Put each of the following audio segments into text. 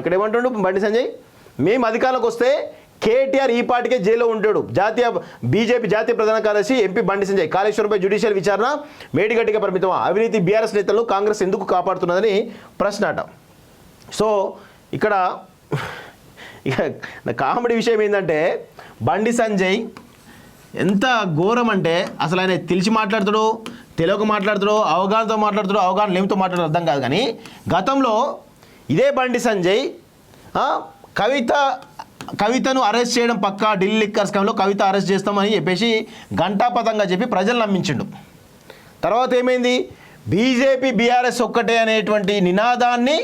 ఇక్కడ ఏమంటుండు బండి సంజయ్ మేము అధికారంలోకి వస్తే కేటీఆర్ ఈ పార్టీకే జైల్లో ఉంటాడు. జాతీయ బీజేపీ జాతీయ ప్రధాన కార్యదర్శి ఎంపీ బండి సంజయ్. కాళేశ్వరంపై జ్యుడిషియల్ విచారణ మేడిగడ్డిగా పరిమితం అవినీతి బీఆర్ఎస్ నేతలను కాంగ్రెస్ ఎందుకు కాపాడుతున్నదని ప్రశ్న అట సో ఇక్కడ ఇక కామెడీ విషయం ఏంటంటే బండి సంజయ్ ఎంత ఘోరం అంటే అసలు ఆయన తెలిసి మాట్లాడుతాడు తెలుగు మాట్లాడుతాడు అవగాహనతో మాట్లాడుతాడు అవగాహన లేమితో మాట్లాడతాడు అర్థం కాదు కానీ గతంలో ఇదే బండి సంజయ్ కవిత కవితను అరెస్ట్ చేయడం పక్కా ఢిల్లీ లిక్కర్ స్కామ్లో కవిత అరెస్ట్ చేస్తామని చెప్పేసి ఘంటాపథంగా చెప్పి ప్రజలు నమ్మించిండు. తర్వాత ఏమైంది? బీజేపీ బీఆర్ఎస్ ఒక్కటే అనేటువంటి నినాదాన్ని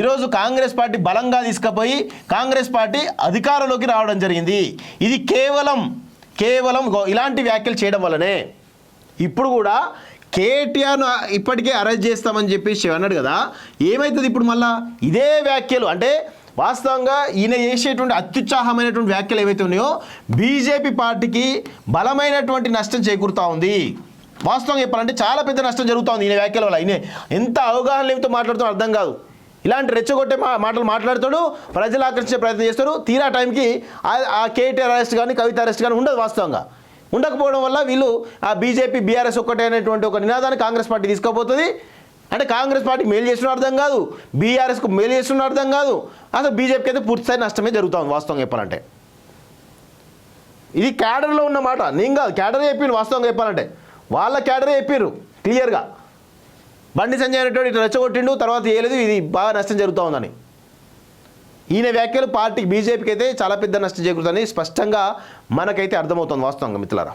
ఈరోజు కాంగ్రెస్ పార్టీ బలంగా తీసుకుపోయి కాంగ్రెస్ పార్టీ అధికారంలోకి రావడం జరిగింది. ఇది కేవలం కేవలం ఇలాంటి వ్యాఖ్యలు చేయడం వల్లనే. ఇప్పుడు కూడా కేటీఆర్ను ఇప్పటికే అరెస్ట్ చేస్తామని చెప్పేసి అన్నాడు కదా ఏమవుతుంది ఇప్పుడు మళ్ళా? ఇదే వ్యాఖ్యలు. అంటే వాస్తవంగా ఈయన చేసేటువంటి అత్యుత్సాహమైనటువంటి వ్యాఖ్యలు ఏవైతే ఉన్నాయో బీజేపీ పార్టీకి బలమైనటువంటి నష్టం చేకూరుతూ ఉంది. వాస్తవంగా చెప్పాలంటే చాలా పెద్ద నష్టం జరుగుతూ ఉంది ఈయన వ్యాఖ్యల వల్ల. ఈయన ఎంత అవగాహన లేమితో మాట్లాడుతున్నా అర్థం కాదు. ఇలాంటి రెచ్చగొట్టే మాటలు మాట్లాడతాడు ప్రజలు ఆకర్షించే ప్రయత్నం చేస్తాడు. తీరా టైంకి ఆ కేటీఆర్ అరెస్ట్ కానీ కవిత అరెస్ట్ కానీ ఉండదు వాస్తవంగా. ఉండకపోవడం వల్ల వీళ్ళు ఆ బీజేపీ బీఆర్ఎస్ ఒక్కటే అనేటువంటి ఒక నినాదాన్ని కాంగ్రెస్ పార్టీ తీసుకోబోతుంది అంటే కాంగ్రెస్ పార్టీ మేలు చేస్తున్న అర్థం కాదు. బీఆర్ఎస్కు మేలు చేసిన అర్థం కాదు. అసలు బీజేపీకి అయితే పూర్తిస్థాయి నష్టమే జరుగుతుంది వాస్తవం చెప్పాలంటే. ఇది క్యాడర్లో ఉన్న మాట. నేను కాదు క్యాడరే చెప్పిండు వాస్తవంగా చెప్పాలంటే. వాళ్ళ క్యాడరే చెప్పారు క్లియర్గా. బండి సంజయ్ అనేటువంటి ఇట్లా రెచ్చగొట్టిండు తర్వాత ఏలేదు ఇది బాగా నష్టం జరుగుతూ ఉందని. ఈయన వ్యాఖ్యలు పార్టీకి బీజేపీకి అయితే చాలా పెద్ద నష్టం చేకూరుతుందని స్పష్టంగా మనకైతే అర్థమవుతుంది వాస్తవంగా మిత్రులారా.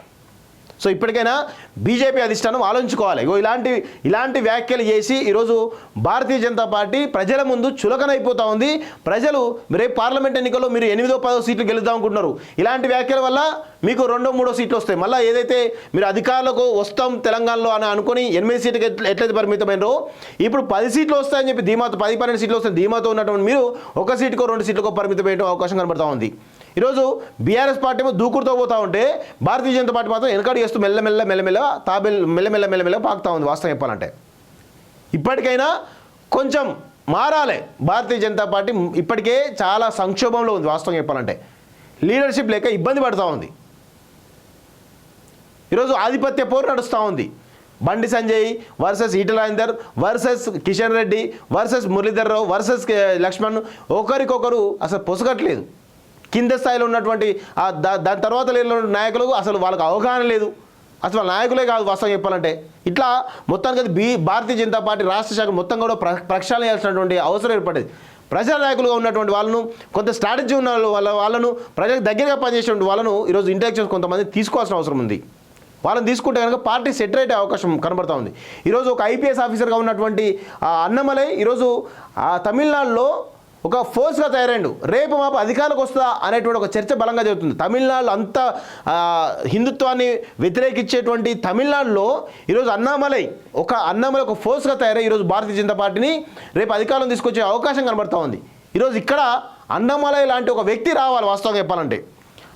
సో ఇప్పటికైనా బీజేపీ అధిష్టానం ఆలోచించుకోవాలి. ఇగో ఇలాంటి ఇలాంటి వ్యాఖ్యలు చేసి ఈరోజు భారతీయ జనతా పార్టీ ప్రజల ముందు చులకనైపోతా ఉంది. ప్రజలు రేపు పార్లమెంట్ ఎన్నికల్లో మీరు ఎనిమిదో పదో సీట్లు గెలుద్దాం అనుకుంటున్నారు. ఇలాంటి వ్యాఖ్యల వల్ల మీకు రెండో మూడో సీట్లు వస్తాయి. మళ్ళీ ఏదైతే మీరు అధికారులకు వస్తాం తెలంగాణలో అని అనుకుని ఎనిమిది సీట్లకు ఎట్ల- ఎట్లయితే పరిమితమైనరో ఇప్పుడు పది సీట్లు వస్తాయని చెప్పి ధీమాతో పది పన్నెండు సీట్లు వస్తాయి ధీమాతో ఉన్నటువంటి మీరు ఒక సీటుకో రెండు సీట్లకో పరిమితమైన అవకాశం కనబడతా ఉంది. ఈరోజు బీఆర్ఎస్ పార్టీ ఏమో దూకుడుతో పోతా ఉంటే భారతీయ జనతా పార్టీ మాత్రం వెనకడు చేస్తూ మెల్లమెల్ల మెల్లమెల్ల తాబెల్ మెల్లమెల్ల మెల్లమెల్ల పాకుతా ఉంది వాస్తవం చెప్పాలంటే. ఇప్పటికైనా కొంచెం మారాలి భారతీయ జనతా పార్టీ ఇప్పటికే చాలా సంక్షోభంలో ఉంది వాస్తవం చెప్పాలంటే. లీడర్షిప్ లేక ఇబ్బంది పడుతూ ఉంది. ఈరోజు ఆధిపత్య పోరు నడుస్తూ ఉంది. Bandi Sanjay versus ఈటలాందర్ versus Kishan Reddy versus Muralidhar Rao versus Laxman ఒకరికొకరు అసలు పొసగట్లేదు. కింద స్థాయిలో ఉన్నటువంటి ఆ దా దాని తర్వాత లేని నాయకులు అసలు వాళ్ళకి అవగాహన లేదు. అసలు నాయకులే కాదు వాస్తవం చెప్పాలంటే. ఇట్లా మొత్తానికి అది బీ భారతీయ జనతా పార్టీ రాష్ట్ర శాఖ మొత్తం కూడా ప్ర ప్రక్షాళన చేయాల్సినటువంటి అవసరం ఏర్పడేది. ప్రజా నాయకులుగా ఉన్నటువంటి వాళ్ళను కొంత స్ట్రాటజీ ఉన్న వాళ్ళ వాళ్ళను ప్రజలకు దగ్గరగా పనిచేసేటువంటి వాళ్ళను ఈరోజు ఇంటెలెక్చువల్స్ కొంతమంది తీసుకోవాల్సిన అవసరం ఉంది. వాళ్ళని తీసుకుంటే కనుక పార్టీ సెట్ అయ్యే అవకాశం కనబడతా ఉంది. ఈరోజు ఒక ఐపీఎస్ ఆఫీసర్గా ఉన్నటువంటి ఆ అన్నమలై ఈరోజు ఆ తమిళనాడులో ఒక ఫోర్స్గా తయారైండు. రేపు మాపు అధికారులకు వస్తుందా అనేటువంటి ఒక చర్చ బలంగా జరుగుతుంది. తమిళనాడులో అంత హిందుత్వాన్ని వ్యతిరేకించేటువంటి తమిళనాడులో ఈరోజు అన్నామలై ఒక అన్నామలై ఒక ఫోర్స్గా తయారై ఈరోజు భారతీయ జనతా పార్టీని రేపు అధికారం తీసుకొచ్చే అవకాశం కనబడతా ఉంది. ఈరోజు ఇక్కడ అన్నమలై లాంటి ఒక వ్యక్తి రావాలి వాస్తవంగా చెప్పాలంటే.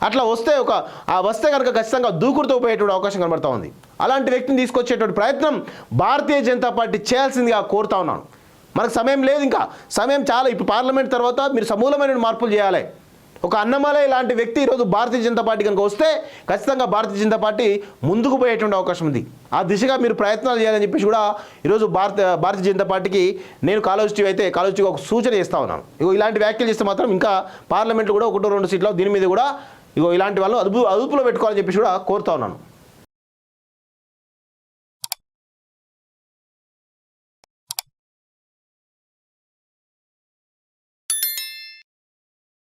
అట్లా వస్తే ఒక ఆ వస్తే కనుక ఖచ్చితంగా దూకుడుతో పోయేటువంటి అవకాశం కనబడతా ఉంది. అలాంటి వ్యక్తిని తీసుకొచ్చేటువంటి ప్రయత్నం భారతీయ జనతా పార్టీ చేయాల్సిందిగా కోరుతా ఉన్నాను. మనకు సమయం లేదు ఇంకా. సమయం చాలా. ఇప్పుడు పార్లమెంట్ తర్వాత మీరు సమూలమైన మార్పులు చేయాలి. ఒక అన్నమలై లాంటి వ్యక్తి ఈరోజు భారతీయ జనతా పార్టీ కనుక వస్తే ఖచ్చితంగా భారతీయ జనతా పార్టీ ముందుకు పోయేటువంటి అవకాశం ఉంది. ఆ దిశగా మీరు ప్రయత్నాలు చేయాలని చెప్పేసి కూడా ఈరోజు భారత భారతీయ జనతా పార్టీకి నేను కాలేజ్ అయితే కాలేజ్ ఒక సూచన ఇస్తా ఉన్నాను. ఇగో ఇలాంటి వ్యాఖ్యలు చేస్తే మాత్రం ఇంకా పార్లమెంట్లో కూడా ఒకటో రెండు సీట్లో దీని మీద కూడా ఇగో ఇలాంటి వాళ్ళు అదుపు అదుపులో పెట్టుకోవాలని చెప్పేసి కూడా కోరుతా ఉన్నాను.